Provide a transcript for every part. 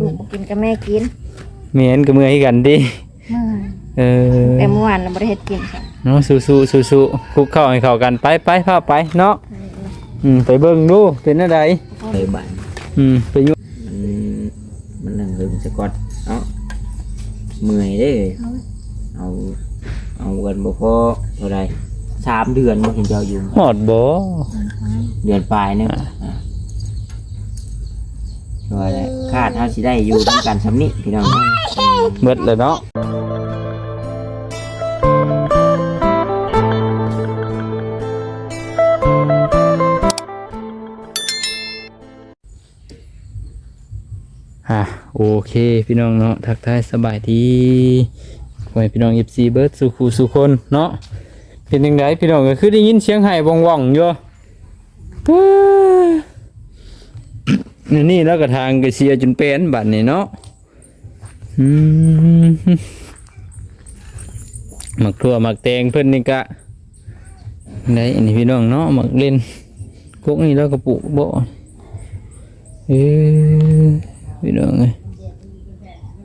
ลูกบ่กินกับแม่กินเมียนกับมือให้กันดิเมื่อยเออแต่เมื่อวานเราบ่ได้เฮ็ดกินค่ะเนาะสู้สู้สู้สู้คุกเข้าให้เข้ากันไปไปพาไปเนาะอืมไปเบิ่งดูเป็นอะไรไปบ้านอืมไปอยู่มันมันนั่งลืมสะกอตเนาะเมื่อยเด้เอา เอากันบ่พอเท่าไรสามเดือนบ่เห็นเจ้าอยู่ หอดบ่เดือนปลายนึงอะ ว่าแหละคาดเฮาสิได้อยู่ด้วยกันสำนี้พี่น้องเบิดเลยเนาะอะโอเคพี่น้องเนาะทักทายสบายดีขอให้พี่น้อง FC เบิร์ดสุขูสุคนเนาะเป็นยังไงพี่น้องก็คือได้ยินเสียงไห้ว่องว่องๆอยู่ว้า นี่นี่แล้วก็ทางก็เสียจนเป็นบัดนี้เนาะอืมหมักทั่วหมักแตงเพิ่นนี่กะไหนอันนี้พี่น้องเนาะหมักเล่นกกนี่แล้วก็ปลูกบ่เออพี่น้องเอ้ย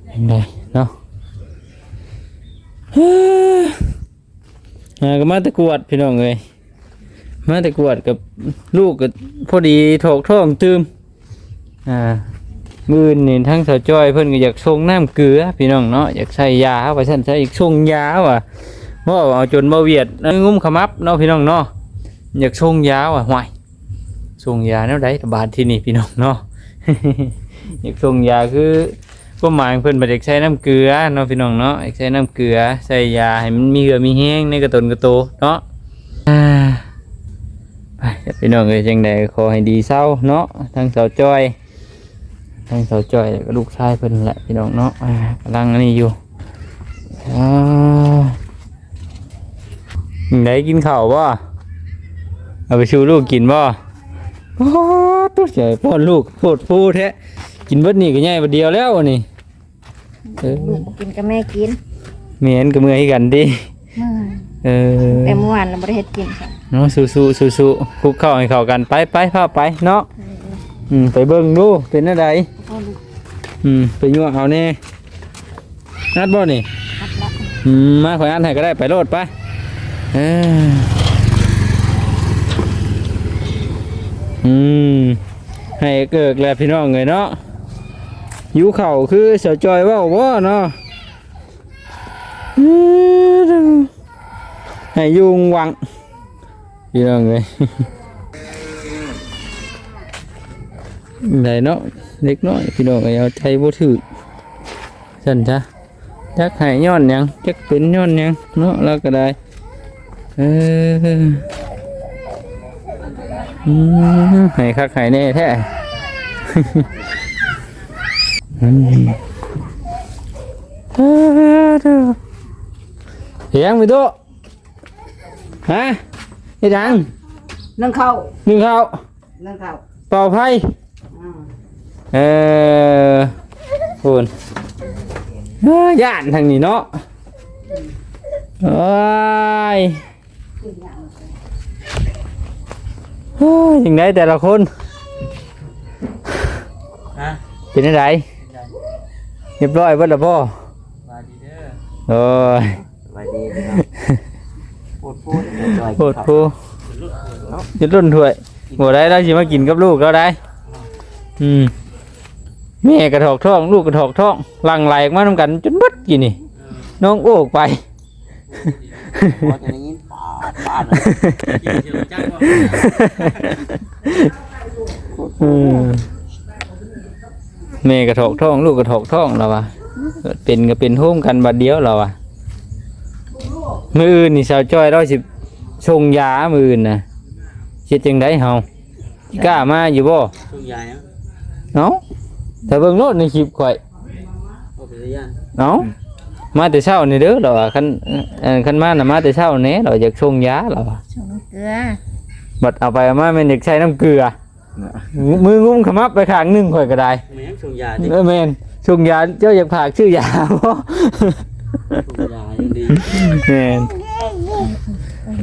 เป็นเนาะเฮ้ออ่าก็มาตะกวดพี่น้องเอ้ยมาตะกวดกับลูกก็พอดีถกท้องตืม อ่ามือนี่ทั้งสาวจ้อยเพิ่นก็อยากชงน้ำเกลือ พี่น้องเนาะอยากใส่ยาว่าฉันใช้อีกชงยาว่ะว่าเอาจนบ่เวียดงุ้มขมับเนาะพี่น้องเนาะอยากชงยาว่ะห่วยชงยาแนวใดบาดที่นี่พี่น้องเนาะอยากชงยาคือก็หมายเพิ่นบ่ได้ใช้น้ำเกลือเนาะพี่น้องเนาะอยากใช้น้ำเกลือใส่ยาให้มันมีเหือมีแห้งในกระตนกระโตเนาะไปพี่น้องเอ้ยจังใดขอให้ดีเศร้าเนาะทั้งสาวจ้อย ทางเสาจอยแล้วก็ลูกชายเพิ่นแหละพี่น้องเนาะอ่ากำลังอันนี้อยู่อ่าไหนกินข้าวบ่เอาไปชูลูกกินบ่โอ้ตัวใหญ่ป้อนลูกโคตรฟูแท้กินเบิดนี่ก็ใหญ่บัดเดียวแล้วอันนี่เออลูกบ่กินกับแม่กินเมียนกับมือให้กันดิเมื่อยเออแต่เมื่อวานเราบ่ได้เฮ็ดกินค่ะ เนาะสู้สู้สู้สู้คุกเข้าให้เข้ากันไปไปพาไปเนาะ อืม ไปเบิ่งดูเป็นอะไรพ่อลูกอืมไปยั่วเอาแน่นัดบ่นี่อัดละอืมมาขออันให้ก็ได้ไปโลดไปเอออืมให้เกิดแล้วพี่น้องเลยเนาะหิวเข่าวคือเสียจอยเว่าบ่เนาะอื้อให้ยุงวังพี่น้องเลย ได้เนาะเล็กน้อยพี่น้องก็เอาใจบ่ถือสั่นจ้ะจักใหายย้อนหยังจักเป็นย้อนหยังเนาะแล้วก็ได้เอออืมให้คักให้แน่แท้อืมเฮ้อเด้อเฮียงไปโตะฮะไอ้ดังนึ่งข้าวหนึ่งข้าวนึ่งข้าวเป่าไพ่ เออคุณเอ้อย่านทางนี้เนาะโอ้ยโอ้ยยังไงแต่ละคนฮะเป็นอะไรเรียบร้อยเบิดและพ่อมาดีเด้อโอ้ยสวัสดีพี่น้องพูดพูดจอยโคตรผู้จะรุ่นถ้วยหัวได้แล้วสิมากินกับลูกแล้วได้ อืมแม่กระถอกท้อง ลูกกระถอกท้องหลังไหลออกมาทำกัน จนเบิดกี่นี่ น้องโอกไป พอจะได้ยินปาดปาดอืมแม่กระถอกท้อง ลูกกระถอกท้องเราอะเกิดเป็นก็เป็นโฮมกันบัดเดียวเราอะมืออื่นนี่สาวจ้อยเราสิชงยามืออื่นนะเช็ดจังไดเฮากล้ามาอยู่บ่ ช่วงยายนะ เนาะแต่เบิ่งโลดในคลิปข่อยโอ้เป็นยังเนาะมาแต่เช้านี่เด้อเราอะคันเอ่อคันมาน่ะมาแต่เช้าแหน่เราอยากชงยาเราอะชงน้ำเกลือบัดเอาไปเอามาแม่นอยากใช้น้ำเกลือมืองุ้มขมับไปข้างหนึงข่อยก็ได้แม่ช่วงยาเออแม่นชงยาเจ้าอยากผากชื่อยาบ่ช่วงยายังดีแม่น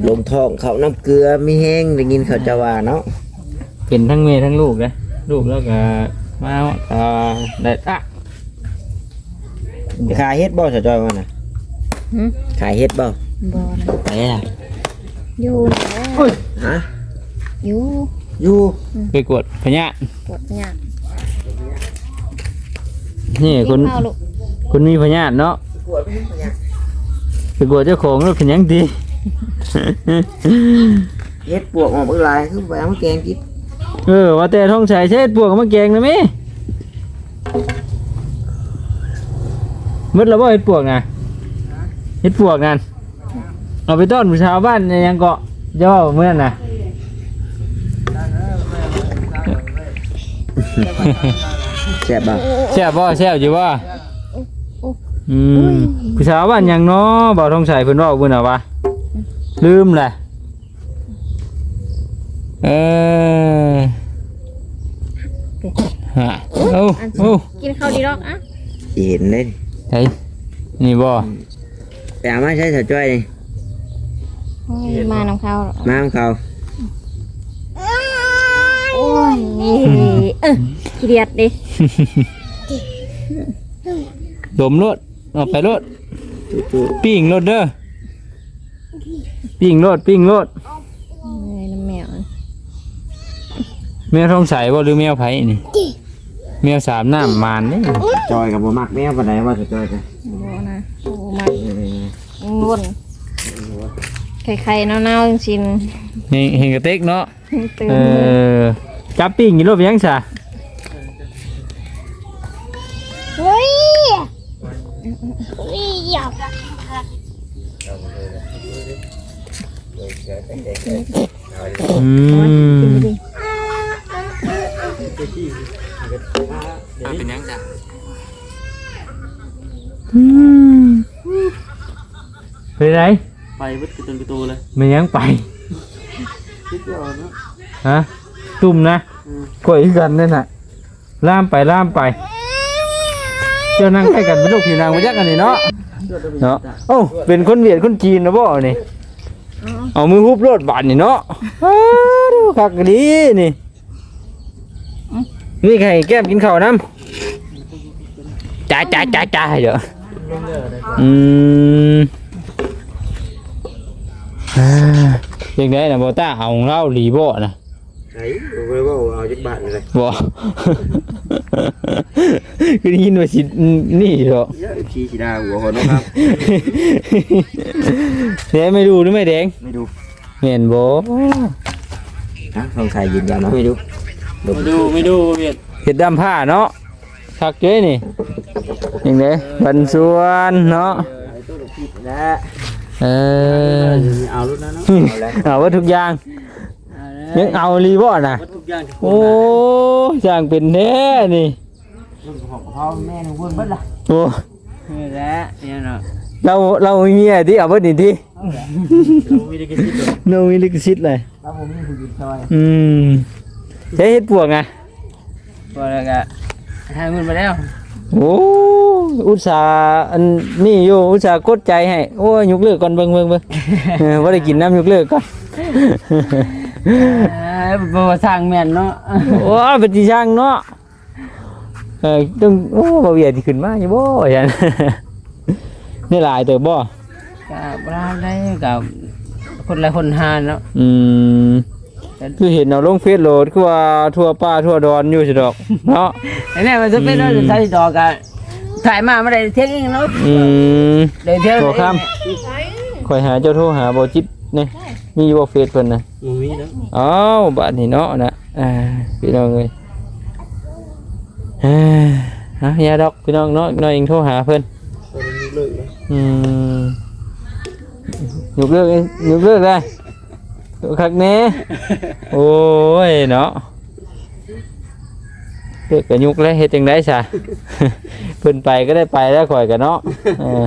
ลมท้องเขาน้ำเกลือมีแห้งได้ยินเขาจะว่าเนาะเป็นทั้งแม่ทั้งลูกนะ ลูกแล้วก็มาอ่าได้อะขายเฮ็ดบ่สะจอยว่าน่ะหึขายเฮ็ดบ่บ่นะไปล่ะอยู่นะฮะอยู่อยู่ไปกวดพญาปวดเนี่ยนี่คนกิข้าวลูกคนมีพญาเนาะกวดไม่ยังไปกวดเจ้าของแล้วเป็นหยังดี เฮ็ดปวกออกเบิ่งลายคือไปเอามาแกงกิน เออว่าแต่ท้องใส่เช็ดปวกมาแกงนะมิมืดแล้วบ่เฮ็ดปวกน่ะเฮ็ดปวกนั่นเอาไปต้อนผู้ชาวบ้านยังเกาะเจ้าเมื่อนน่ะแซ่บบ่แซ่บบ่แซ่บอยู่บ่อืมผู้ชาวบ้านหยังเนาะบ่ท้องใส่เพิ่นเว้าเพิ่นน่ะว่าลืมแหละเออ ฮะเอ้าโอ้กินข้าวดีดอกอะสิเห็นเด้ไอ้นี่บ่ไปเอามาใช้สะจอยนี่โอ้ยมาน้ำข้าวมาของเขาโอ้ยเออขี้เดียดดิดมรถเอาไปรถจุ๊ปิ้งรถเด้อปิ้งรถปิ้งรถเอ้ยน้ำแมวแมวท้องใสบ่หรือแมวไผนี่ แมวสามน้ำมานนี่ๆจอยกับบ่มักแมวปานใดว่าสะจอยกันบ่นะโอ้มาเออวนไข่ๆเน่าๆจริงเฮงเฮงกระเต็กเนาะๆตื่นเออจับปิ้งอยู่รถเป็นหยังซะเฮ้ยเฮ้ยอยากอืม เป็นหยังซะอืมไปไหนไปวัดกระตุนกระตูเลยไม่ยังไปคิดเดียวเนาะฮะตุ่มนะกล้วยคือกันนั่นน่ะล่ามไปล่ามไป เจ้านั่งใกล้กันเป็นลูกพี่นางมาจักกันนี่เนาะเนาะโอ้าเป็นคนเวียดคนจีนนะบ่นี่เอามือฮุบรถบาดนี่เนาะอ้าวดูคักดีนี่ นี่ใครแก้มกินข้าวน้ำจ้าจ้าจ้าจ้าเดี๋ยวอืมอ่ายังไงนะบ่ต้าเอาของเราหลีบ่นะไอ้บ่ได้ว่าเอาจักบาทเลยบ่ คือได้ยินว่าสินี่เหรอเยอะพี่สิดาหัวคนนะครับแดงไม่ดูหรือไม่แดงไม่ดูเห็นบ่ฮะสงสัยยืนยันนะไม่ดู ไม่ดูไม่ดูเวียดเห็ดดำผ้าเนาะคักเจ้ยนี่ยังไงบันส่วนเนาะนะเออเอารุ่นนั้นเนาะเอาว่าทุกอย่างยังเอาลีบ่น่ะวัดทุกอย่างโอ้สร้างเป็นแท้นี่พ่อแม่หนูเบิ่งเบิดล่ะโอ้นี่แหละเนี่ยเนาะเราเรามีเมียที่เอาเบิดนี่ที่เราไม่ได้กินที่ตัวโนมีลิขสิทธิ์เลยแล้วผมมีผู้หญิงซอยอืม ใช้เฮ็ดปวกไงพอแล้วก็ให้เงินมาแล้วโอ้อุตส่าห์อันนี่อยู่อุตส่าห์กดใจให้โอ้ยยกเลิกก่อนเบิ่งเบิ่งเบิ่งเออบ่ได้กินน้ำยกเลิกก่อน เอ้ยบ่ว่าสร้างแม่นเนาะโอ้ยเป็นที่ช่างเนาะเออต้องโอ้บ่เวียที่ขึ้นมาอยู่บ่ยัน นี่หลายเติบบ่ก็บ่ได้กับคนละคนหาเนาะ อืม คือเห็นเอาลงเฟซโหลดคือว่าทั่วป้าทั่วดอนอยู่สิดอกเนาะอันนี้มันจะเป็นว่าใช้ดอกกันถ่ายมาไม่ได้เที่ยงเองเนาะอืมเดี๋ยวเที่ยงโทรข้ามคอยหาเจ้าโทรหาบ่จิตนี่มีบ่เฟซเพิ่นน่ะบ่มีเนาะอ้าวบาดนี้เนาะนะอ่าพี่น้องเอ้ยอ่าฮะอยาดอกพี่น้องเนาะน้อยเองโทรหาเพิ่นอืมยกเลิกเอ้ยยกเลิกได้ คักแน่โอ้ยเนาะเลิกกันยุกแล้วเฮ็ดจังได๋ซะเพิ่นไปก็ได้ไปแล้วข่อยกันเนาะเออ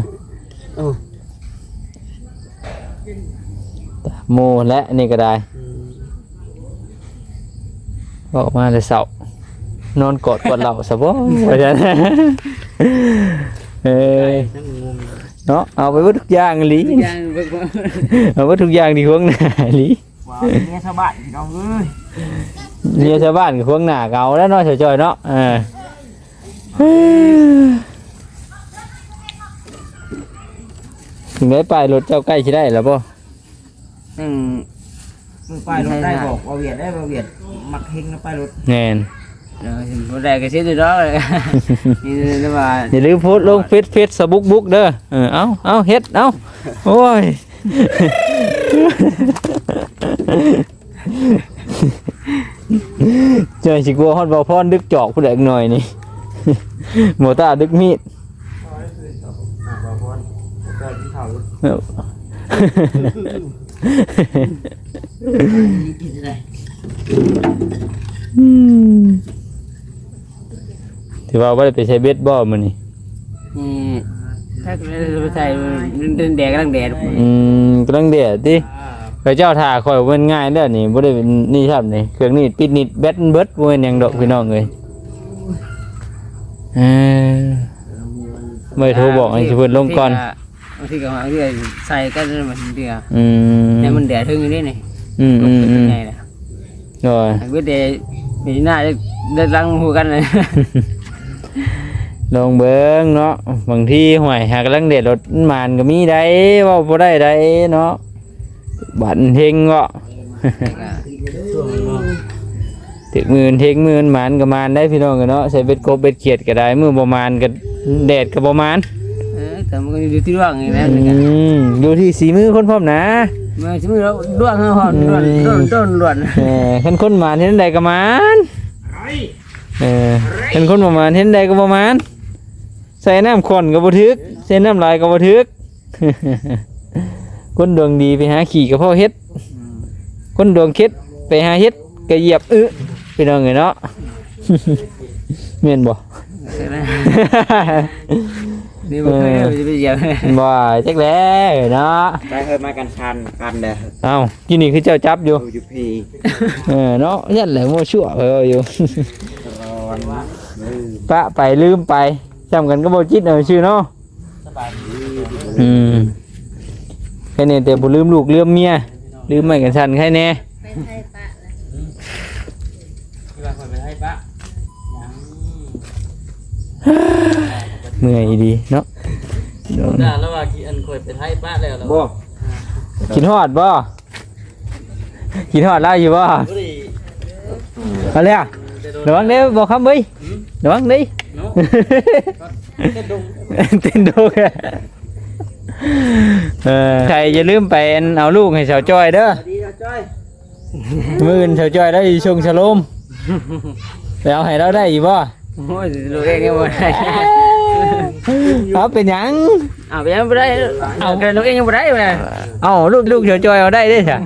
โอ้โมและนี่ก็ได้ออกมาแต่เสาร์นอนกอดกอดเหล่าซะบ่ว่าจังเออทั้งงง เนาะเอาไปเบิดทุกอย่างอีหลีทุกอย่างเบิ่งว่าเอาเบิดทุกอย่างที่ควงหน้าอีหลีว้าวเมียชาวบ้านพี่น้องเอ้ยเมียชาวบ้านก็ควงหน้าเก่าแล้วเนาะเฉยๆเนาะเออถึงได้ป้ายรถเจ้าใกล้สิได้แล้วบ่อืมมึงป้ายรถได้บอกว่าเวียดได้บ่เวียดมักเฮงนะป้ายรถ แน่น เดี๋ยวบ่ได้ก็สิได้ดอกเลยนี่แต่ว่าอย่าลืมโพสต์ลงเฟซเฟซสบุ๊กบุ๊กเด้อเออเอาเอาเฮ็ดเอาโอ้ยเจอสิกลัวฮอดบ่พรดึกจอกผู้ใดอีกหน่อยนี่หมอตาดึกมีดอ่าบ่พรก็ ที่เขาเอออืมถือว่าบ่ได้ไปใช้เบ็ดบ่มื้อนี้นี่ถ้าเราใส่เดินแดดกำลังแดดอืมกำลังเดือดติพระเจ้าถ่าคอยเว้นง่ายเด้อนี่บ่ได้เป็นนี่ครับนี่เครื่องนี้ปิดนิดแบตเบิดบ่แม่นหยังดอกพี่น้องเอ้ยเออไม่โทรบอกให้สิเพิ่นลงก่อนบางทีก็บางทีก็ใส่กันมันเดียวอืมแต่มันแดดถึงอยู่นี่นี่อืมลอืงมไปอืเป็นมไงล่ะโอ้ยเวทเดย์ปีหน้าจะได้รังหูกันเลย ลองเบิ่งเนาะบางทีห่วยหากำลังเด็ดรถมานก็มีได้เว้าบ่ได้ได้เนาะบันเฮงเนาะถึกหมื่นเทงหมื่นหมานก็มานได้พี่น้องกันเนาะใส่เบ็ดกบเบ็ดเขียดก็ได้มือประมาณก็แดดก็ประมาณเออแต่มันก็อยู่ที่ดวงอย่างนั้นอืมอยู่ที่สีมือคนพร้อมนะเมื่อสมมติเราดวงเขาหอนดวงต้นต้นดวงเออคันคนหมานเห็นใดก็หมานเออคันคนประมาณเห็นใดก็ประมาณ ใส่น้ำข้นก็บ่ทึกใส่น้ำลายก็บ่ทึก คนดวงดีไปหาขี่กับพ่อเฮ็ด คนดวงเค็ดไปหาเฮ็ดก็เหยียบอึพี่น้องเอ้ยเนาะแม่นบ่ นี่มันเคยจะไปเหยียบบ่จักแล้วเนาะ ได้เคยมากันชันกันเด้อเอ้ากินนี่คือเจ้าจับอยู่ ดูอยู่พี่เออเนาะยันแหละมั่วชั่วเอออยู่ ร้อนมือปะไปลืมไป จำกันก็บ่จิตเอาชื่อเนาะอืมแค่นี้แต่บ่ลืมลูกลืมเมียลืมไม่กันสั่นแค่แน่เมื่อยดีเนาะเดี๋ยวด่าแล้วว่าอันคอยไปไทยป้าแล้วแล้วบ่กินฮอดบ่กินฮอดแล้วอยู่บ่เอาเลยอะระวังเด้อบอกคำเบ้ย ระวังดิเต้นดูกอะเออใครอย่าลืมไปเอาลูกให้สาวจอยเด้อดีนะจ้อยมื่นสาวจอยได้ชงชะโลมไปเอาให้เราได้อีกบ่โอ้ยลูกเองยังไม่ได้เอาเป็นหยังอ้าวยังไม่ได้เอาแกลูกเองยังไม่ได้ไหมเอาลูกลูกสาวจอยเอาได้เด้อจ้ะ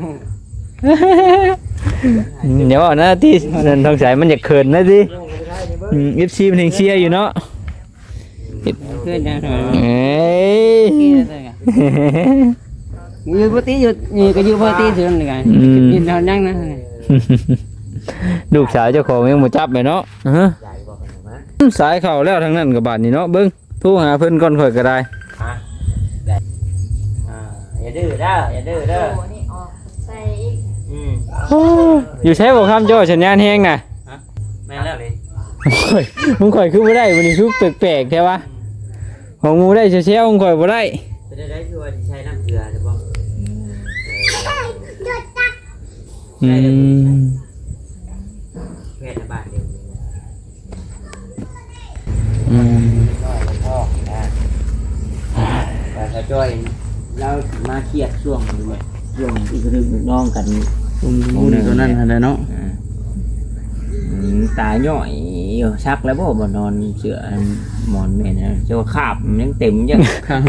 เดี๋ยวเอานะที่นั่นทางสายมันจะเขินนะสิ เอฟซีมันถึงเชียร์อยู่เนาะเพื่อนยังไงเอ้ยอยู่ปกติอยู่นี่ก็อยู่ปกติส่วนหนึ่งไงยินเท่านั้นนะลูกสาวเจ้าของยังบ่จับไปเนาะอ่าฮะสายเข้าแล้วทางนั้นกับบาดนี่เนาะเบิ่งโทรหาเพิ่นก่อนข่อยก็ได้อ่าอย่าดื้อเด้ออย่าดื้อเด้อนี่ออกใส่อีกอืมอยู่ใช้บ่คำจ้อสัญญาณแฮงน่ะแม่นแล้วเลย ข่อยมึงข่อยคือบ่ได้วันนี้คือแปลกๆแท้วะของหมูได้เชียวๆของข่อยบ่ได้เป็นได้คือว่าสิใช้น้ำเกลือหรือบ่อืมแค่ในบ้านเดียวอืมพ่อนะแต่ถ้าจ้อยเรามาเครียดช่วงนี้เลยช่วงที่คือน้องกันมูนี่ตัวนั้นอะไรเนาะอ่าอืม ตาย่อยอยู่ชักแล้วบ่บ่นอนเสือหมอนแม่นะเจ้าคาบมันยังเต็มยัง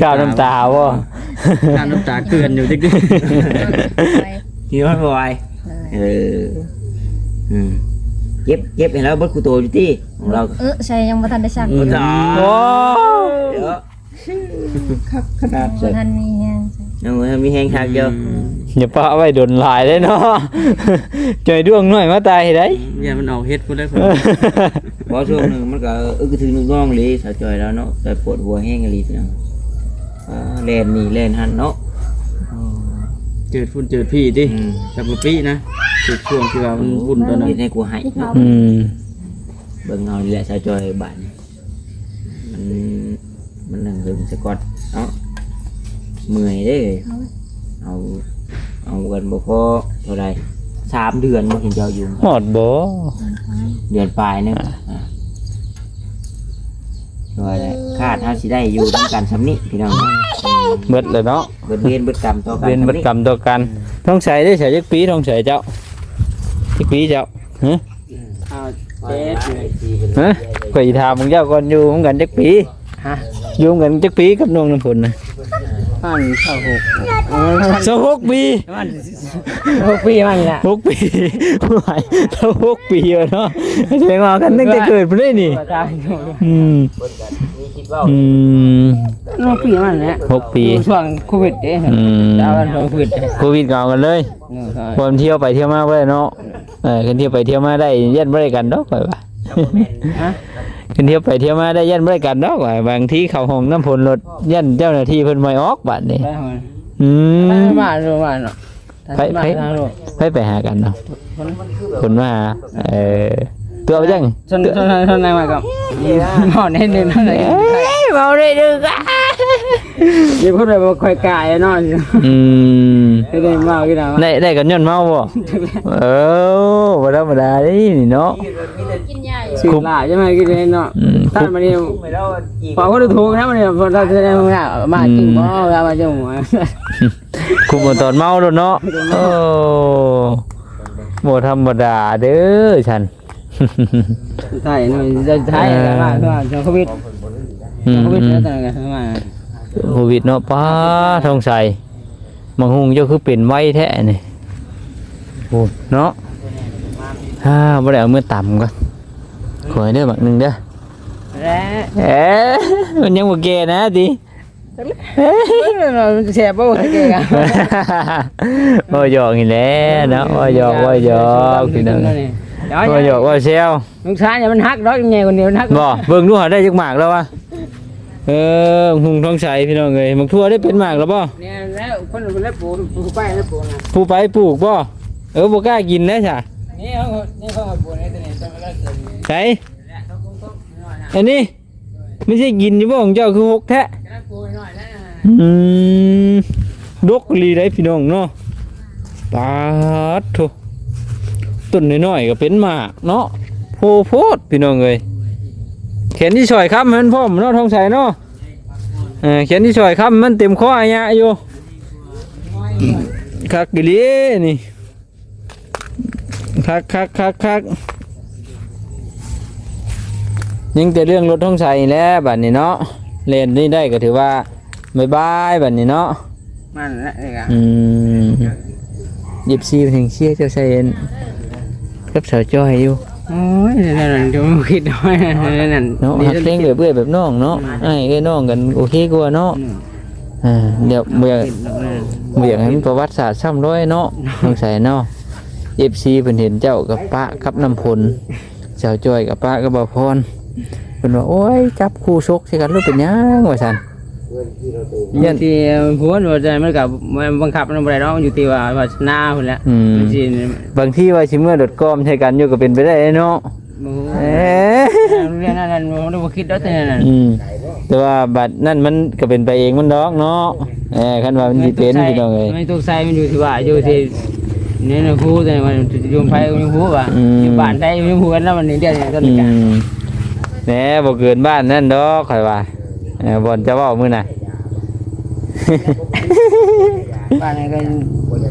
กาวน้ำตาบ่ข้าวน้ำตาเกลือนอยู่จริงไปที่มันบ่ไหวเอออืมเก็บเก็บให้เราเบิดกูโตอยู่ที่ของเราเออใช่ยังบ่ทันได้สั่งโอ้จ้าโอ้เดี๋ยวครับขนาดบ่เสร็จทันมีแฮง เอาไว้มีแหงคักเดียวอย่าปะไว้โดนหลายเลยเนาะใจดวงหน่อยมาตายได้อย่ามันออกเฮ็ดกูได้คนเพราะช่วงหนึงมันก็เออก็ถึงนึกน้องเลยสาวจอยแล้วเนาะแต่ปวดหัวแห้งอะไรเนาะอ่าแล่นนี่แล่นหันเนาะเจิดฝุ่นเจิดพี่ดิอืมแต่ปปี้นะจุดช่วงที่ว่ามันวุ่นตอนนั้นเฮ็ดให้กูให้เนาะอืมเบิ่งเอานี่แหละสาวจอยบ้านนี่มันมันนั่งเบิ่งสะกอตเนาะ เมื่อยเด้ เอา เอากันบ่พอเท่าไหร่สามเดือนบ่เห็นเจ้าอยู่ หอดบ่เดือนปลายนึงอะว่าแล้วคาดเฮาสิได้อยู่นํกันสำนี้พี่น้องเบิดเลยเนาะเบิดเวรเบิดกรรมต่อกันเรียนเบิดกรรมต่อกันท้องใส่ได้ใส่จักปีท้องใส่เจ้าจักปีเจ้าฮะเอาเจ็ดเลยฮะข่อยถามมึงเจ้าก่อนอยู่มึงกันจักปีฮะอยู่กันจักปีกับน้องน้ำฝนนะ พันเท่าหกสหกปีมันหกปีมันนี่แหละหกปีหลายเท่าหกปีแล้วเนาะแสดงว่ากันตั้งแต่เกิดไปเลยนี่ตายอยู่อืมมีคิดว่าอืมหกปีมันแหละหกปีช่วงโควิดเด้อืมดาวกันช่วงโควิดเด้โควิดเก่ากันเลยเออใช่พอเที่ยวไปเที่ยวมาบ่ไปเนาะเออกันเที่ยวไปเที่ยวมาได้ยันบ่ได้กันดอกไปว่าฮะ กันเที่ยวไปเที่ยวมาได้ยันบ่ได้กันดอกว่าบางทีเข้าห้องน้ำพลรถยันเจ้าหน้าที่เพิ่นไม่ออกบัดนี้ไปหอนอืไปมมาดูมาเนาะไปไปทางโลกไปไปหากันเนาะคนมาหาเออตัวเอาจังชนชนชนไหนมากับหมอในหนึ่งเท่าไหร่เอ้ยเมาได้ดึกอะ เดี๋ยวพูดอะไรบ่ค่อยกายเนาะอืมไม่ได้มากี่ดาวได้ได้กันย้อนเมาบ่เออบ่ธรรมดาเด้นี่เนาะชื่อลาใช่ไหมกี่เดือนเนาะอืม ท่านมาเนี่ยไม่แล้วอีกพอเขาถูกนะมันเนี่ยพอเราจะได้มามาจริงบ่เรามาจังหัวคุมตอนเมาแล้วเนาะโอ้บ่ธรรมดาเด้อฉันใช่เนาะจะใช่มาเพื่อจะโควิดอืมโควิดอืแล้วมแต่ไงมา โควิดเนาะป้าทองใสมังหุงเจ้าคือเป็นไว้แท้นี่โอ้เนาะฮ่าบ่ได้เอามือต่ำก่อนขอให้เด้อบักหนึงเด้อและเอ๊ะมันยังบ่แก่นะติเราแชร์บ่ได้กันว่าหยอกนี่แหละเนาะว่าหยอกว่าหยอกพี่น้องว่าหยอกว่าเซลลูกชายเนี่ยมันฮักดอกยังไงคนเดียวฮักบ่เบิ่งดูหาได้จักหมากแล้ววะ เออหุงทองใสพี่น้องเอ้ยมักทั่วได้เป็นหมากแล้วบ่เนี่ยแล้วคนคนแล้วปูปูไปแล้วปูนะผู้ไปปลูกบ่เออบ่กล้ากินนะจ้ะนี่เขานี่เขาปูนี่ตัวนี้ต้องมาเลิกเกินไสอันนี้ไม่ใช่กินอยู่บ่ของเจ้าคือหกแท้แล้วปูหน่อยนะอืมดกลีได้พี่น้องเนาะปาดโถต้นน้อยๆก็เป็นหมากเนาะโพโพดพี่น้องเอ้ย เขียนที่ซอยครับมันพร้อมเนาะทองใสเนาะเออเขียนที่ซอยครับมันเต็มข้ออายะอยู่คักกิลีนี่คักคักคักคักยังแต่เรื่องรถทองใสนี่แหล้วบัดนี้เนาะเล่นนี่ได้ก็ถือว่าบายบายบัดนี้เนาะมันละนี่ก็อืมหยิบซีเพลงเชียร์เจ้าใส่กับสาวจอยอยู่ โอ้ยนั่นเดี๋ยวคิดน้อยนั่นเนาะหักเพลงแบบเบื่อยแบบน้องเนาะไอ้ไอ้น้องกันโอเคกว่าเนาะอ่าเดี๋ยวเบื่อเบื่อให้มันประวัติศาสตร์ซ้ำร้อยเนาะสงสัยเนาะเอฟซีเพิ่นเห็นเจ้ากับป้ากับน้ำพลสาวจอยกับป้ากับบ่าวพรเพิ่นว่าโอ้ยจับคู่ชกใช่กันรู้เป็นหยังว่าซั่น ยันที่หัวหนูใจมันกับบังคับมันบ่ได้ดอกอยู่ที่ว่าว่าหน้าพุ่นแหละอืม มันสิบางทีว่าสิเมื่อดดกอมใช่กันอยู่ก็เป็นไปได้เนาะบ่เอ๊ะเรื่องนั้นมันบ่คิดดอกแต่นั่นอืมแต่ว่าบัตรนั่นมันก็เป็นไปเองมันดอกเนาะเออคันว่ามันสิเป็นพี่น้องเอ้ยไม่ตกใส่มันอยู่ที่ว่าอยู่ที่นี่นะฮู้แต่มันอยู่ไผก็ยังฮู้ว่าอืม อยู่บ้านได้ยังฮู้กันแล้วมันนี่เดี๋ยวนี้ต้นอืกันมแหน่บ่เกินบ้านนั่นดอกข่อยว่าเออ บ่อนจะเว้ามื้อน่ะบ้านนี้ก็อ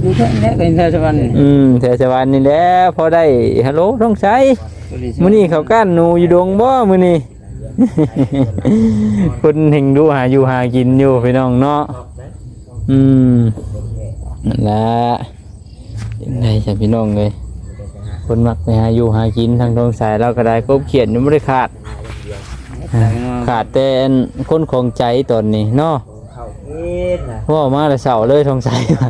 ยู่แค่นี้ก็เทศบาลนี่อืมแถวชาวบ้านนี่แหละพอได้ฮัลโหลต้องใช้มื้อนี้เขาก้านหนูอยู่ดงบ่มื้อนี้คนเฮงดูหาอยู่หากินอยู่พี่น้องเนาะอืมนั่นแหละยังไงจ้ะพี่น้องเอ้ยคนมักไปหาอยู่หากินทางตรงสายเราก็ได้กบเขียนยังบ่ได้ขาด ขาดแต่อันคนของใจตอนนี้เนาะเข้าเอ็นนะว่ามาแต่เสาเลยทองใสมา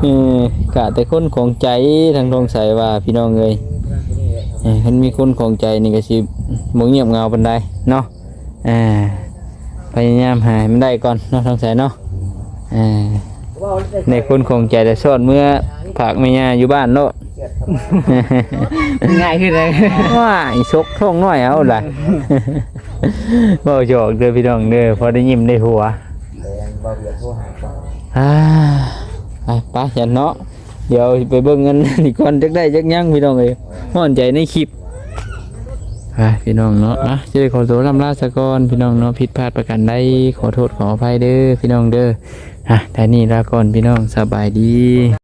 เออขาดแต่คนของใจทางทองใสว่าพี่น้องเลยเออคันมีคนของใจนี่ก็สิบ่เงียบเงาปานใดเนาะอ่าพยายามหาให้มันได้ก่อนเนาะทองใสเนาะอ่าในคนของใจแต่สอนเมื่อผากแม่ย่าอยู่บ้านโลด ง่ายขึ้นเลยว้ายชกท้องน้อยเอาล่ะเว้าหยอกเด้อพี่น้องเด้อพอได้ยิ้มได้หัวบ่เบียดโทรหาก่อนอ่าไปไปอย่าเนาะเดี๋ยวไปเบิ่งเงินนี่ก่อนจักได้จักยังพี่น้องเอ้ยม่อนใจในคลิปไปพี่น้องเนาะอะจะได้ขอตัวลำลาสะก่อนพี่น้องเนาะผิดพลาดประการใดขอโทษขออภัยเด้อพี่น้องเด้ออะแต่นี่ลาก่อนพี่น้องสบายดี